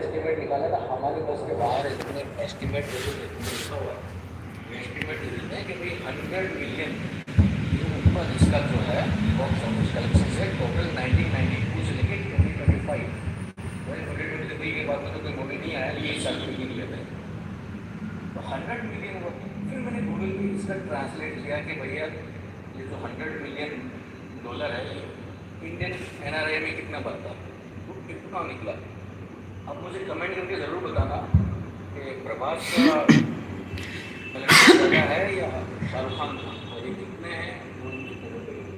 Estimate निकाला था, हमारे बस के बाहर इतने एस्टिमेट लिखा हुआ। है एस्टिमेट देते हैं कि भाई हंड्रेड मिलियन ऊपर इसका जो है बॉक्स ऑफ़िस कलेक्शन से टोटल नाइनटीन नाइन्टी टू से लेके twenty twenty five twenty twenty three के बाद में तो कोई मूवी नहीं आया, ये साल के लिए थे। तो हंड्रेड मिलियन फिर मैंने गूगल पे इसका ट्रांसलेट किया कि भैया, ये जो हंड्रेड मिलियन डॉलर है इंडियन एन में कितना बनता? है तो कितना निकला। अब मुझे कमेंट करके ज़रूर बताना कि प्रभास का कलेक्शन ज़्यादा है या शाहरुख खान का और ये कितने हैं वो कितने रुपए के?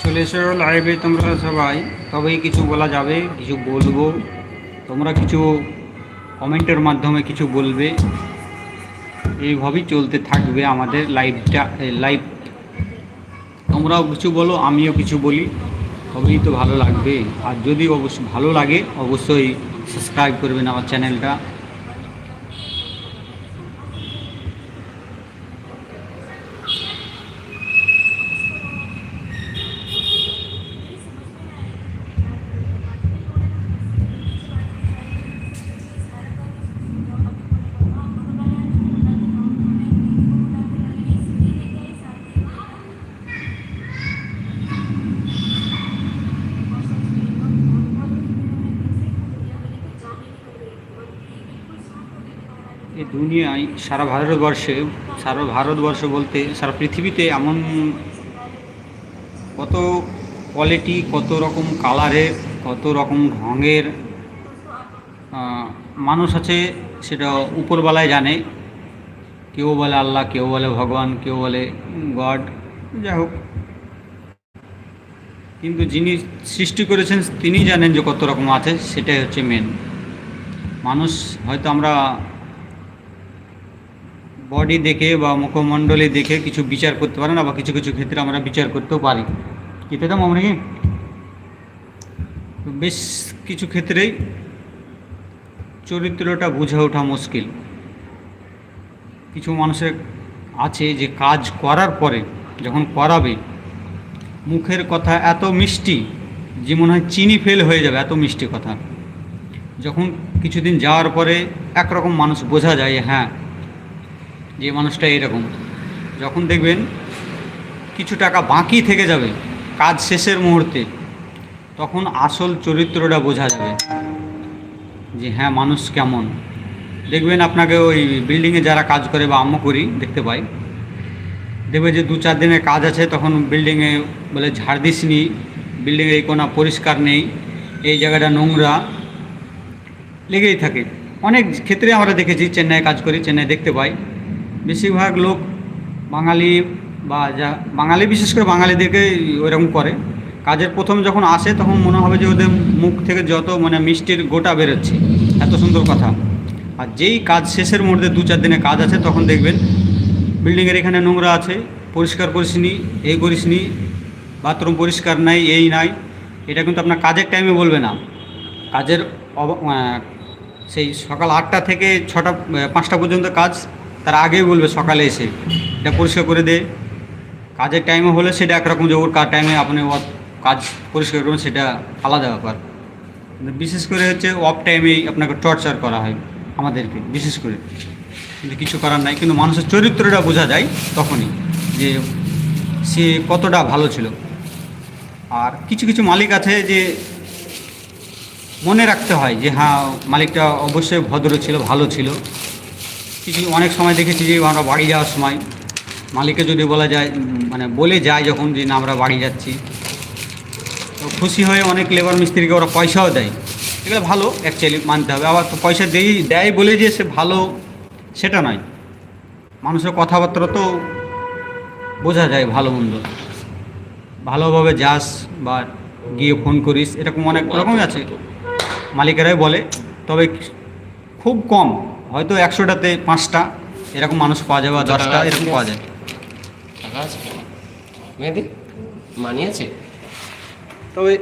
চলে এসো লাইভে তোমরা সবাই তবেই কিছু বলা যাবে কিছু বলবো তোমরা কিছু কমেন্টের মাধ্যমে কিছু বলবে এইভাবেই চলতে থাকবে আমাদের লাইফটা লাইফ তোমরাও কিছু বলো, আমিও কিছু বলি। তবেই তো ভালো লাগবে। আর যদি অবশ্য ভালো লাগে, অবশ্যই সাবস্ক্রাইব করবেন আমার চ্যানেলটা দুনিয়ায় সারা ভারতবর্ষে, সারা ভারতবর্ষ বলতে সারা পৃথিবীতে এমন কত কোয়ালিটি কত রকম কালারের কত রকম ঢঙের মানুষ আছে সেটা উপরবেলায় জানে। কেউ বলে আল্লাহ, কেউ বলে ভগবান, কেউ বলে গড, যাই হোক। কিন্তু যিনি সৃষ্টি করেছেন তিনি জানেন যে কত রকম আছে, সেটাই হচ্ছে মেন মানুষ হয়তো আমরা বডি দেখে বা মুখমণ্ডলী দেখে কিছু বিচার করতে পারে না বা কিছু কিছু ক্ষেত্রে আমরা বিচার করতেও পারি। কি তো মামনি কি? বেশ কিছু ক্ষেত্রেই চরিত্রটা বুঝে ওঠা মুশকিল। কিছু মানুষের আছে যে কাজ করার পরে যখন করাবে, মুখের কথা এত মিষ্টি যে মনে হয় চিনি ফেল হয়ে যাবে, এত মিষ্টি কথা। যখন কিছুদিন যাওয়ার পরে একরকম মানুষ বোঝা যায় হ্যাঁ যে মানুষটা এরকম। যখন দেখবেন কিছু টাকা বাকি থেকে যাবে কাজ শেষের মুহূর্তে, তখন আসল চরিত্রটা বোঝা যাবে যে হ্যাঁ মানুষ কেমন। দেখবেন আপনাকে ওই বিল্ডিংয়ে যারা কাজ করে বা আম্মু করি দেখতে পাই, দেখবে যে দু চার দিনের কাজ আছে, তখন বিল্ডিংয়ে বলে, ঝাড় দিসনি বিল্ডিংয়ে এই কোনা পরিষ্কার নেই, এই জায়গাটা নোংরা। লেগেই থাকে। অনেক ক্ষেত্রে আমরা দেখেছি, চেন্নাইয়ে কাজ করি, চেন্নাই দেখতে পাই। বেশিরভাগ লোক বাঙালি বা যা, বাঙালি বিশেষ করে বাঙালিদেরকে ওইরকম করে। কাজের প্রথম যখন আসে তখন মনে হবে যে ওদের মুখ থেকে যত মানে মিষ্টির গোটা বেরোচ্ছে, এত সুন্দর কথা। আর যেই কাজ শেষের মধ্যে দু চার দিনে কাজ আছে তখন দেখবেন বিল্ডিংয়ের এখানে নোংরা আছে, পরিষ্কার করিসনি এই করিসনি, বাথরুম পরিষ্কার নাই, এই নাই, এটা কিন্তু আপনার কাজের টাইমে বলবে না। কাজের সেই সকাল আটটা থেকে ছটা পাঁচটা পর্যন্ত কাজ তার আগেই বলবে, সকালে এসে। এটা পরিষ্কার করে দে। কাজের টাইমে হলে সেটা একরকম যে ওর কার টাইমে আপনি কাজ পরিষ্কার করবেন, সেটা আলাদা ব্যাপার। বিশেষ করে হচ্ছে অফ টাইমেই আপনাকে টর্চার করা হয় আমাদেরকে, বিশেষ করে। কিন্তু কিছু করার নাই, কিন্তু মানুষের চরিত্রটা বোঝা যায় তখনই যে সে কতটা ভালো ছিল। আর কিছু কিছু মালিক আছে যে মনে রাখতে হয় যে হ্যাঁ মালিকটা অবশ্যই ভদ্র ছিল, ভালো ছিল। কিছু অনেক সময় দেখেছি যে আমরা বাড়ি যাওয়ার সময় মালিককে যদি বলা যায় মানে বলে যায় যখন যে না, আমরা বাড়ি যাচ্ছি, তো খুশি হয়ে অনেক লেবার মিস্ত্রিকে ওরা পয়সাও দেয়। এগুলো ভালো অ্যাকচুয়ালি মানতে হবে। আবার তো পয়সা দেই, দেয় বলে যে সে ভালো, সেটা নয়। মানুষের কথাবার্তা তো বোঝা যায় ভালো মন্দ। ভালোভাবে যাস বা গিয়ে ফোন করিস, এরকম অনেক রকমই আছে। মালিকেরাই বলে, তবে খুব কম। হয়তো একশোটাতে পাঁচটা এরকম মানুষ পাওয়া যায় বা দশটা এরকম পাওয়া যায়। টাকা আছে মেয়েদি মানি আছে? তবে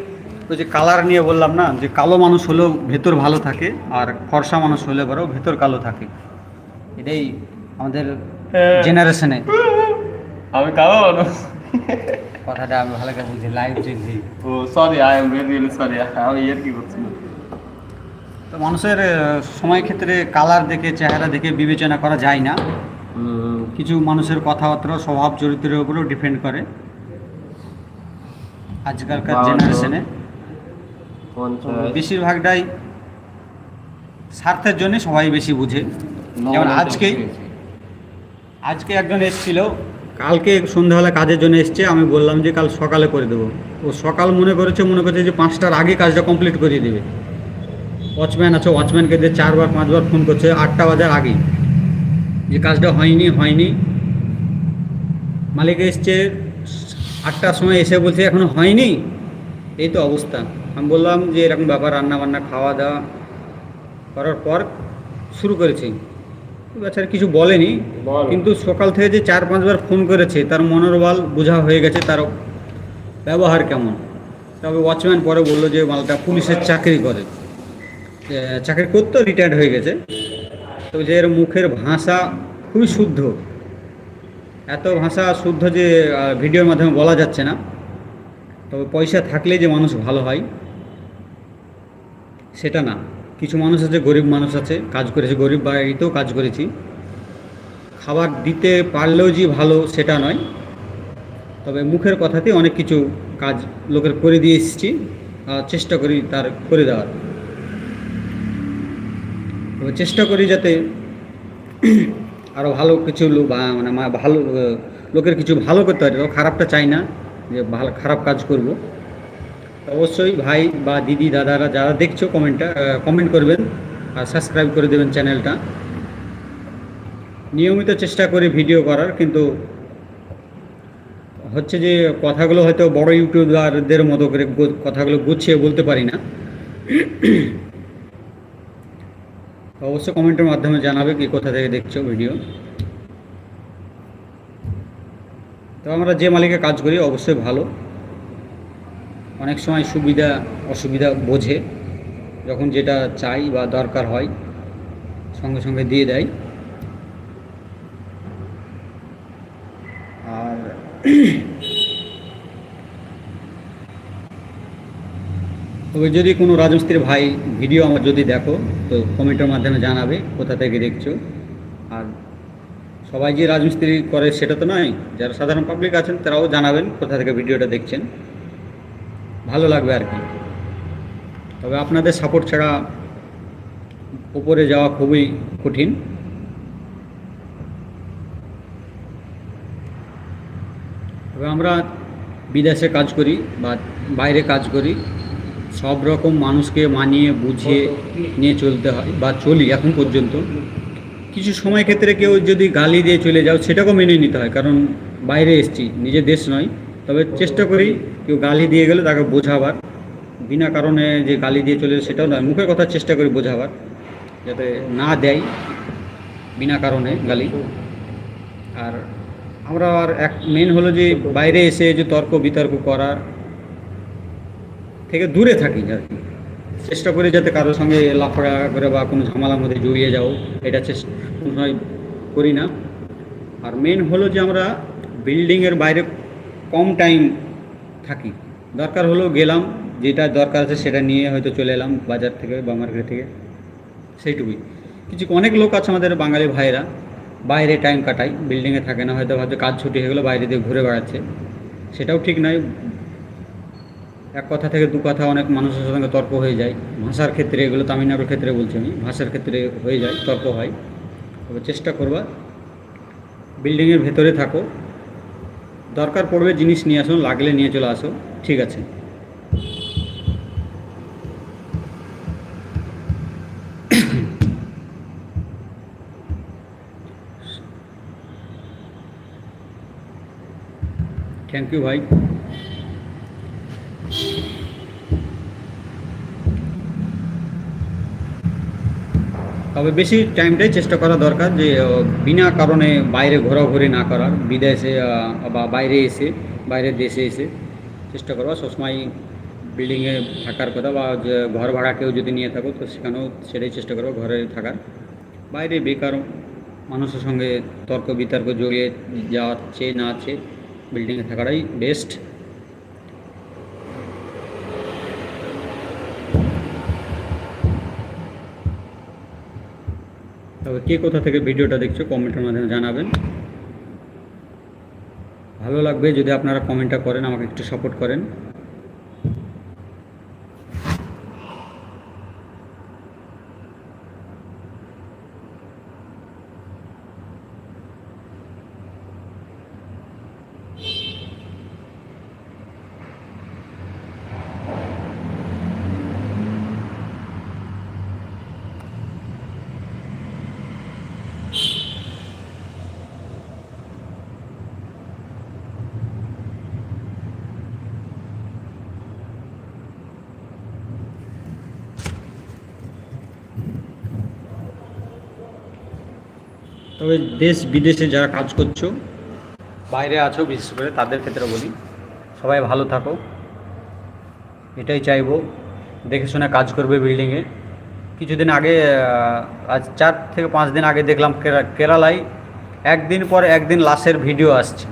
ওই যে কালার নিয়ে বললাম না যে কালো মানুষ হলেও ভেতর ভালো থাকে আর ফর্সা মানুষ হলে বড় ভেতর কালো থাকে। এটাই আমাদের জেনারেশনে আমি কালো মানুষ। কথাটা আমি ভালো করে বুঝি লাইভ চলছি ও sorry I am really sorry আমি ইয়ার কি করছি? তো মানুষের সময় ক্ষেত্রে কালার দেখে চেহারা দেখে বিবেচনা করা যায় না। কিছু মানুষের কথাবার্তা স্বভাব চরিত্রের উপরেও ডিপেন্ড করে। আজকালকার জেনারেশনে বেশিরভাগটাই স্বার্থের জন্য সবাই বেশি বুঝে। যেমন আজকেই আজকে একজন এসেছিল কালকে সন্ধ্যাবেলা কাজের জন্য এসছে আমি বললাম যে কাল সকালে করে দেবো। ও সকাল মনে করেছে মনে করছে যে পাঁচটার আগে কাজটা কমপ্লিট করিয়ে দেবে। ওয়াচম্যান আছে ওয়াচম্যানকে দিয়ে চারবার পাঁচবার ফোন করছে আটটা বাজার আগে যে কাজটা হয়নি হয়নি। মালিক এসছে আটটার সময় এসে বলছে এখনও হয়নি। এই তো অবস্থা। আমি বললাম যে এরকম ব্যাপার রান্না বান্না খাওয়া দাওয়া করার পর শুরু করেছি। বেচারা কিছু বলেনি। কিন্তু সকাল থেকে যে চার পাঁচবার ফোন করেছে তার মনোবল বোঝা হয়ে গেছে তার ব্যবহার কেমন। তবে ওয়াচম্যান পরে বলল যে মালটা পুলিশের চাকরি করে। চাকরি করতো রিটায়ার্ড হয়ে গেছে। তো যে এর মুখের ভাষা খুবই শুদ্ধ। এত ভাষা শুদ্ধ যে ভিডিওর মাধ্যমে বলা যাচ্ছে না। তবে পয়সা থাকলে যে মানুষ ভালো হয়, সেটা না। কিছু মানুষ আছে, গরিব মানুষ আছে, কাজ করেছে, গরিব বাড়িতেও কাজ করেছি। খাবার দিতে পারলেও যে ভালো, সেটা নয়। তবে মুখের কথাতে অনেক কিছু কাজ লোকের করে দিয়ে এসেছি। চেষ্টা করি তার করে দেওয়ার। তবে চেষ্টা করি যাতে আরও ভালো কিছু লো- বা- মানে ভালো লোকের কিছু ভালো করতে তো খারাপটা চাই না যে ভালো, খারাপ কাজ করব। অবশ্যই ভাই বা দিদি, দাদারা যারা দেখছ কমেন্টটা কমেন্ট করবেন আর সাবস্ক্রাইব করে দেবেন চ্যানেলটা নিয়মিত চেষ্টা করি ভিডিও করার, কিন্তু হচ্ছে যে কথাগুলো হয়তো বড় ইউটিউবারদের মতো করে কথাগুলো গুছিয়ে বলতে পারি না। অবশ্যই কমেন্টের মাধ্যমে জানাবে কি কোথা থেকে দেখছ ভিডিও। তো আমরা যে মালিকে কাজ করি, অবশ্যই ভালো। অনেক সময় সুবিধা, অসুবিধা বোঝে, যখন যেটা চাই বা দরকার হয়, সঙ্গে সঙ্গে দিয়ে দেয়। আর তবে যদি কোনো রাজমিস্ত্রির ভাই ভিডিও আমার যদি দেখো, তো কমেন্টের মাধ্যমে জানাবে, কোথা থেকে দেখছ। আর সবাই যে রাজমিস্ত্রি করে সেটা তো নয়, যারা সাধারণ পাবলিক আছেন তারাও জানাবেন কোথা থেকে ভিডিওটা দেখছেন। ভালো লাগবে আর কি। তবে আপনাদের সাপোর্ট ছাড়া উপরে যাওয়া খুবই কঠিন। তবে আমরা বিদেশে কাজ করি বা বাইরে কাজ করি। সব রকম মানুষকে মানিয়ে, বুঝিয়ে নিয়ে চলতে হয় বা চলি এখন পর্যন্ত। কিছু সময় ক্ষেত্রে কেউ যদি গালি দিয়ে চলে যাও, সেটাকেও মেনে নিতে হয়। কারণ বাইরে এসছি নিজের দেশ নয়। তবে চেষ্টা করি কেউ গালি দিয়ে গেলে তাকে বোঝাবার। বিনা কারণে যে গালি দিয়ে চলে সেটাও নয়, মুখের কথা চেষ্টা করি বোঝাবার। যাতে না দেয় বিনা কারণে গালি। আর আমরা আর এক মেন হলো যে বাইরে এসে যে তর্ক বিতর্ক করার থেকে দূরে থাকি আর কি। চেষ্টা করি যাতে কারোর সঙ্গে লাফড়া করে বা কোনো ঝামেলার মধ্যে জড়িয়ে যাও, এটা চেষ্টা কোনো সময় করি না। আর মেন হলো যে আমরা বিল্ডিংয়ের বাইরে কম টাইম থাকি। দরকার হলো গেলাম, যেটা দরকার আছে সেটা নিয়ে হয়তো চলে এলাম বাজার থেকে বা মার্কেট থেকে, সেইটুকুই। কিছু অনেক লোক আছে আমাদের বাঙালি ভাইয়েরা, বাইরে টাইম কাটায় বিল্ডিংয়ে থাকে না, হয়তো হয়তো কাজ ছুটি হয়ে গেলো, বাইরে দিয়ে ঘুরে বেড়াচ্ছে। সেটাও ঠিক নয় এক কথা থেকে দু কথা অনেক মানুষের সঙ্গে তর্ক হয়ে যায়। ভাষার ক্ষেত্রে, এগুলো তামিলনাড়ুর ক্ষেত্রে বলছি আমি, ভাষার ক্ষেত্রে হয়ে যায়, তর্ক হয়। তবে চেষ্টা করবা বিল্ডিংয়ের ভেতরে থাকো। দরকার পড়বে জিনিস নিয়ে আসো, লাগলে নিয়ে চলে আসো, ঠিক আছে। থ্যাংক ইউ ভাই তবে বেশি টাইমটাই চেষ্টা করা দরকার যে বিনা কারণে বাইরে ঘোরাঘুরি না করার, বিদেশে বা বাইরে এসে, বাইরের দেশে এসে চেষ্টা করবা। সবসময় বিল্ডিংয়ে থাকার কথা বা ঘর ভাড়া কেউ যদি নিয়ে থাকো, তো সেখানেও সেটাই চেষ্টা করব ঘরে থাকার। বাইরে বেকার মানুষের সঙ্গে তর্ক বিতর্ক জড়িয়ে যাচ্ছে না আছে বিল্ডিংয়ে থাকাটাই বেস্ট তবে কে কোথা থেকে ভিডিওটা দেখছ কমেন্টের মাধ্যমে জানাবেন। ভালো লাগবে যদি আপনারা কমেন্টটা করেন, আমাকে একটু সাপোর্ট করেন। তবে দেশ বিদেশে যারা কাজ করছ, বাইরে আছো বিশেষ করে, তাদের ক্ষেত্রে বলি, সবাই ভালো থাকো। এটাই চাইব, দেখে শুনে কাজ করবে বিল্ডিংয়ে কিছুদিন আগে আজ চার থেকে পাঁচ দিন আগে দেখলাম কেরা- কেরালায় একদিন পর একদিন লাশের ভিডিও আসছে।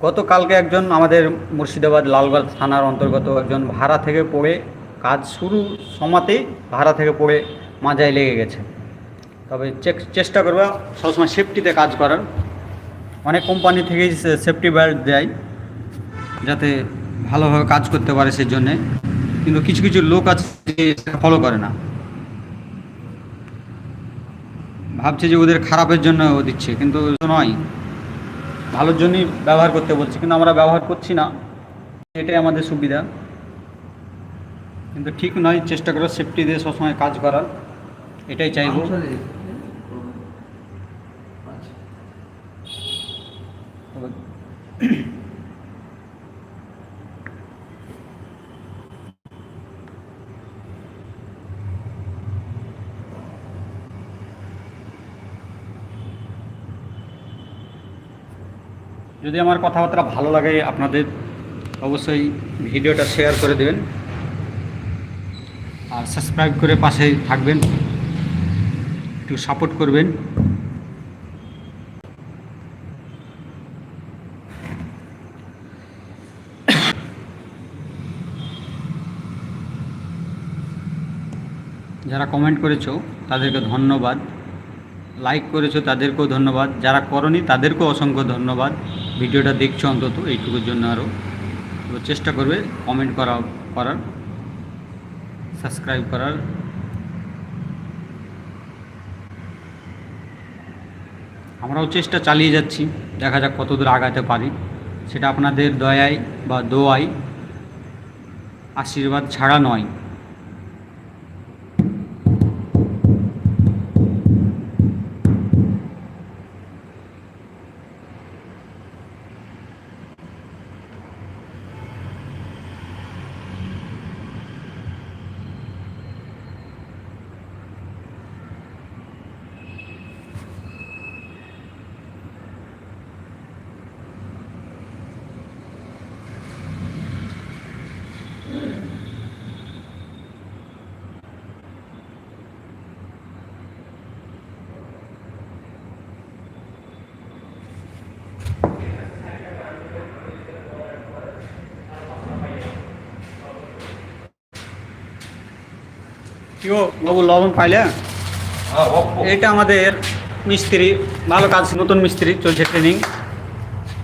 গতকালকে একজন আমাদের মুর্শিদাবাদ লালগড় থানার অন্তর্গত একজন ভাড়া থেকে পড়ে, কাজ শুরু সমাতেই ভাড়া থেকে পড়ে মাজায় লেগে গেছে। তবে চেক- চেষ্টা করবে। সবসময় সেফটিতে কাজ করার। অনেক কোম্পানি থেকেই সেফটি বেল্ট দেয়, যাতে ভালোভাবে কাজ করতে পারে সেই জন্যে। কিন্তু কিছু কিছু লোক আছে ফলো করে না। ভাবছে যে ওদের খারাপের জন্য ও দিচ্ছে, কিন্তু নয়। ভালোর জন্যই ব্যবহার করতে বলছে, কিন্তু আমরা ব্যবহার করছি না। এটাই আমাদের সুবিধা। কিন্তু ঠিক নয়, চেষ্টা করো সেফটি দিয়ে সবসময় কাজ করার। এটাই চাইব। যদি আমার কথাবার্তা ভালো লাগে আপনাদের অবশ্যই ভিডিওটা শেয়ার করে দেবেন। আর সাবস্ক্রাইব করে পাশে থাকবেন। একটু সাপোর্ট করবেন। যারা কমেন্ট করেছ, তাদেরকে ধন্যবাদ। লাইক করেছ, তাদেরকেও ধন্যবাদ। যারা করনি, তাদেরকেও অসংখ্য ধন্যবাদ। ভিডিওটা দেখছ অন্তত, এইটুকুর জন্য আরও। চেষ্টা করবে কমেন্ট করা, করার সাবস্ক্রাইব করার। আমরাও চেষ্টা চালিয়ে যাচ্ছি। দেখা যাক কতদূর আগাতে পারি। সেটা আপনাদের দয়ায় বা দোয়াই আশীর্বাদ ছাড়া নয়। কি গো বাবু লবণ পাইলে? এইটা আমাদের মিস্ত্রি ভালো কাজ নতুন মিস্ত্রি চলছে ট্রেনিং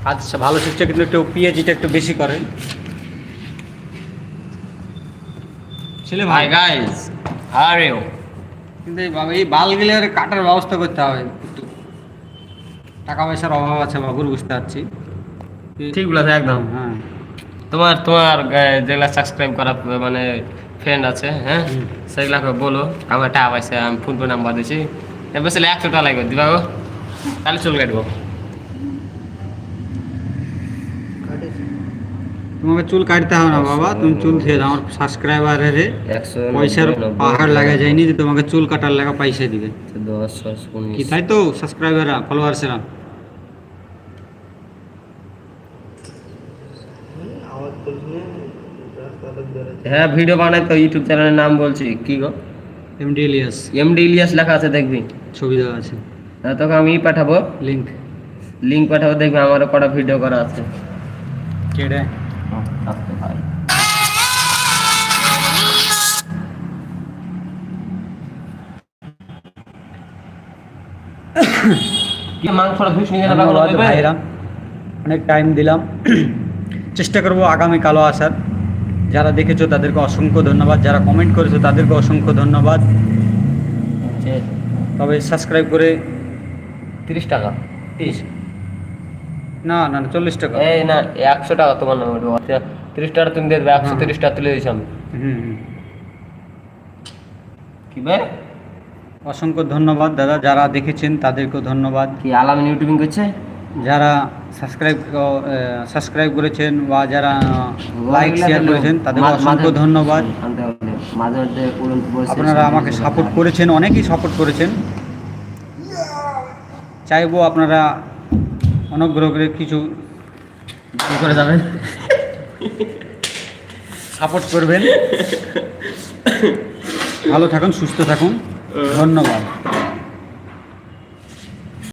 কাজ ভালো শিখছে কিন্তু একটু পিএইচটা একটু বেশি করে। ছেলে ভাই। How are you? কিন্তু এই বাবা এই বালগুলোর কাটার ব্যবস্থা করতে হবে একটু। টাকা পয়সার অভাব আছে বাবুর বুঝতে পারছি। ঠিক বলেছে একদম। হ্যাঁ। তোমার তোমার যেগুলা সাবস্ক্রাইব করা মানে ফ্রেন্ড আছে হ্যাঁ। সেগুলাকে বলো আমার টাকা পয়সা আমি ফোন পে নাম্বার দিছি। এবার একশো টাকা লাগবে দিবা গো। তাহলে চুল কাটবো। তোমাকে চুল কাটতে হবে না বাবা। তুমি চুল থেকে দাও আমার সাবস্ক্রাইবারের পয়সার পাহাড় লাগা যায়নি যে তোমাকে চুল কাটার লাগা পয়সা দিবে। কি তাই তো সাবস্ক্রাইবাররা ফলোয়ার্সেরা হ্যাঁ ভিডিও বানাই তো ইউটিউব চ্যানেলের নাম বলছি। কি গো? এমডি ইলিয়াস এমডি ইলিয়াস লেখা আছে দেখবি? ছবি দেওয়া আছে। আর তোকে আমি পাঠাবো। লিঙ্ক লিঙ্ক পাঠাবো দেখবি আমারও কটা ভিডিও করা আছে। কেড়ে? আসতে ভাই। ধন্যবাদ ভাইরা অনেক টাইম দিলাম। চেষ্টা করব আগামীকালও আসার। যারা দেখেছ তাদেরকে অসংখ্য ধন্যবাদ যারা কমেন্ট করেছ তাদেরকে অসংখ্য ধন্যবাদ। তবে সাবস্ক্রাইব করে তিরিশ টাকা। তিরিশ? না না না, চল্লিশ টাকা। এই না একশো টাকা তোমার নামে তিরিশ টাকা তুমি দিয়ে দেবে একশো তিরিশ টাকা তুলে দিয়েছি আমি। কি ভাই অসংখ্য ধন্যবাদ দাদা যারা দেখেছেন তাদেরকেও ধন্যবাদ। কি আলামিন ইউটিউবিং করছে? যারা সাবস্ক্রাইব সাবস্ক্রাইব করেছেন বা যারা লাইক শেয়ার করেছেন তাদের অসংখ্য ধন্যবাদ। আপনারা আমাকে সাপোর্ট করেছেন অনেকেই সাপোর্ট করেছেন। চাইব আপনারা অনুগ্রহ করে কিছু করে যাবেন। সাপোর্ট করবেন। ভালো থাকুন সুস্থ থাকুন। ধন্যবাদ।